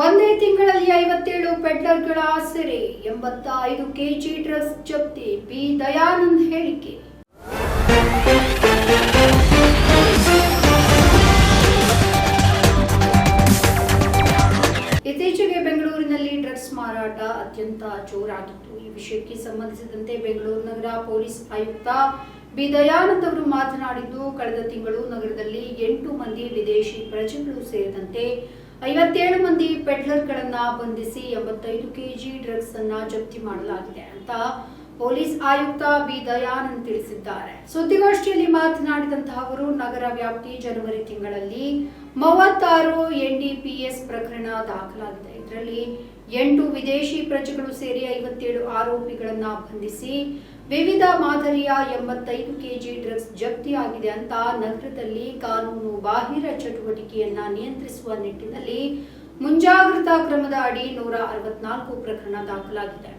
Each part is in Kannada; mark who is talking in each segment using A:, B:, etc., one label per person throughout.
A: ಒಂದೇ ತಿಂಗಳಲ್ಲಿ ಐವತ್ತೇಳು ಪೆಡ್ಲರ್ಗಳ ಸೆರೆ ಎಂಬತ್ತ ಐದು ಕೆಜಿ ಡ್ರಗ್ಸ್ ಜಪ್ತಿ ಬಿ ದಯಾನಂದ್ ಹೇಳಿಕೆ. ಇತ್ತೀಚೆಗೆ ಬೆಂಗಳೂರಿನಲ್ಲಿ ಡ್ರಗ್ಸ್ ಮಾರಾಟ ಅತ್ಯಂತ ಜೋರಾಗಿತ್ತು. ಈ ವಿಷಯಕ್ಕೆ ಸಂಬಂಧಿಸಿದಂತೆ ಬೆಂಗಳೂರು ನಗರ ಪೊಲೀಸ್ ಆಯುಕ್ತ ಬಿ. ದಯಾನಂದ್ ಅವರು ಮಾತನಾಡಿದ್ದು, ಕಳೆದ ತಿಂಗಳು ನಗರದಲ್ಲಿ ಎಂಟು ಮಂದಿ ವಿದೇಶಿ ಪ್ರಜೆಗಳು ಸೇರಿದಂತೆ ಐವತ್ತೇಳು ಮಂದಿ ಪೆಡ್ಲರ್ಗಳನ್ನ ಬಂಧಿಸಿ ಎಂಬತ್ತೈದು ಕೆಜಿ ಡ್ರಗ್ಸ್ ಅನ್ನ ಜಪ್ತಿ ಮಾಡಲಾಗಿದೆ ಅಂತ ಪೊಲೀಸ್ ಆಯುಕ್ತ ಬಿ ದಯಾನಂದ್ ತಿಳಿಸಿದ್ದಾರೆ. ಸುದ್ದಿಗೋಷ್ಠಿಯಲ್ಲಿ ಮಾತನಾಡಿದಂತಹ ಅವರು, ನಗರ ವ್ಯಾಪ್ತಿ ಜನವರಿ ತಿಂಗಳಲ್ಲಿ ಮೂವತ್ತಾರು ಎನ್ಡಿಪಿಎಸ್ ಪ್ರಕರಣ ದಾಖಲಾಗಿದೆ. ಇದರಲ್ಲಿ ಎಂಟು ವಿದೇಶಿ ಪ್ರಜೆಗಳು ಸೇರಿ ಐವತ್ತೇಳು ಆರೋಪಿಗಳನ್ನ ಬಂಧಿಸಿ ವಿವಿಧ ಮಾದರಿಯ ಎಂಬತ್ತೈದು ಕೆಜಿ ಡ್ರಗ್ಸ್ ಜಪ್ತಿಯಾಗಿದೆ ಅಂತ ನಗರದಲ್ಲಿ ಕಾನೂನು ಬಾಹಿರ ಚಟುವಟಿಕೆಯನ್ನ ನಿಯಂತ್ರಿಸುವ ನಿಟ್ಟಿನಲ್ಲಿ ಮುಂಜಾಗ್ರತಾ ಕ್ರಮದ ಅಡಿ ನೂರ ಅರವತ್ನಾಲ್ಕು ಪ್ರಕರಣ ದಾಖಲಾಗಿದೆ.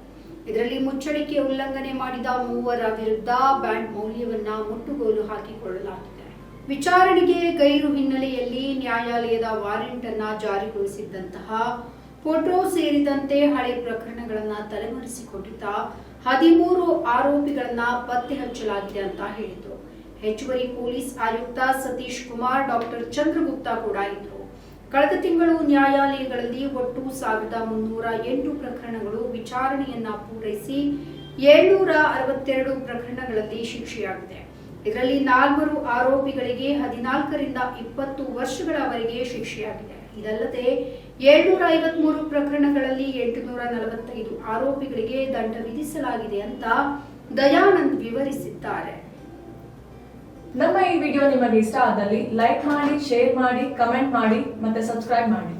A: ಇದರಲ್ಲಿ ಮುಚ್ಚಳಿಕೆ ಉಲ್ಲಂಘನೆ ಮಾಡಿದ ಮೂವರ ವಿರುದ್ಧ ಬ್ಯಾಂಡ್ ಮೌಲ್ಯವನ್ನ ಮುಟ್ಟುಗೋಲು ಹಾಕಿಕೊಳ್ಳಲಾಗಿದೆ. ವಿಚಾರಣೆಗೆ ಗೈರು ಹಿನ್ನೆಲೆಯಲ್ಲಿ ನ್ಯಾಯಾಲಯದ ವಾರೆಂಟ್ ಅನ್ನ ಜಾರಿಗೊಳಿಸಿದ್ದಂತಹ ಫೋಟೋ ಸೇರಿದಂತೆ ಹಳೆ ಪ್ರಕರಣಗಳನ್ನ ತಲೆಮರೆಸಿಕೊಂಡಿದ್ದ ಹದಿಮೂರು ಆರೋಪಿಗಳನ್ನ ಪತ್ತೆ ಹಚ್ಚಲಾಗಿದೆ ಅಂತ ಹೇಳಿದ್ರು. ಹೆಚ್ಚುವರಿ ಪೊಲೀಸ್ ಆಯುಕ್ತ ಸತೀಶ್ ಕುಮಾರ್, ಡಾಕ್ಟರ್ ಚಂದ್ರಗುಪ್ತಾ ಕೂಡ ಇದ್ರು. ಕಳೆದ ತಿಂಗಳು ನ್ಯಾಯಾಲಯಗಳಲ್ಲಿ ಒಟ್ಟು ಸಾವಿರದ ಮುನ್ನೂರ ಎಂಟು ಪ್ರಕರಣಗಳು ವಿಚಾರಣೆಯನ್ನ ಪೂರೈಸಿ ಏಳ್ನೂರ ಅರವತ್ತೆರಡು ಪ್ರಕರಣಗಳಲ್ಲಿ ಶಿಕ್ಷೆಯಾಗಿದೆ. ಇದರಲ್ಲಿ ನಾಲ್ವರು ಆರೋಪಿಗಳಿಗೆ ಹದಿನಾಲ್ಕರಿಂದ ಇಪ್ಪತ್ತು ವರ್ಷಗಳವರೆಗೆ ಶಿಕ್ಷೆಯಾಗಿದೆ. ಇದಲ್ಲದೆ ಏಳ್ನೂರ ಐವತ್ಮೂರು ಪ್ರಕರಣಗಳಲ್ಲಿ ಎಂಟುನೂರ ನಲವತ್ತೈದು ಆರೋಪಿಗಳಿಗೆ ದಂಡ ವಿಧಿಸಲಾಗಿದೆ ಅಂತ ದಯಾನಂದ್ ವಿವರಿಸಿದ್ದಾರೆ.
B: ನಮ್ಮ ಈ ವಿಡಿಯೋ ನಿಮಗೆ ಇಷ್ಟ ಆದಲ್ಲಿ ಲೈಕ್ ಮಾಡಿ, ಶೇರ್ ಮಾಡಿ, ಕಮೆಂಟ್ ಮಾಡಿ ಮತ್ತೆ ಸಬ್ಸ್ಕ್ರೈಬ್ ಮಾಡಿ.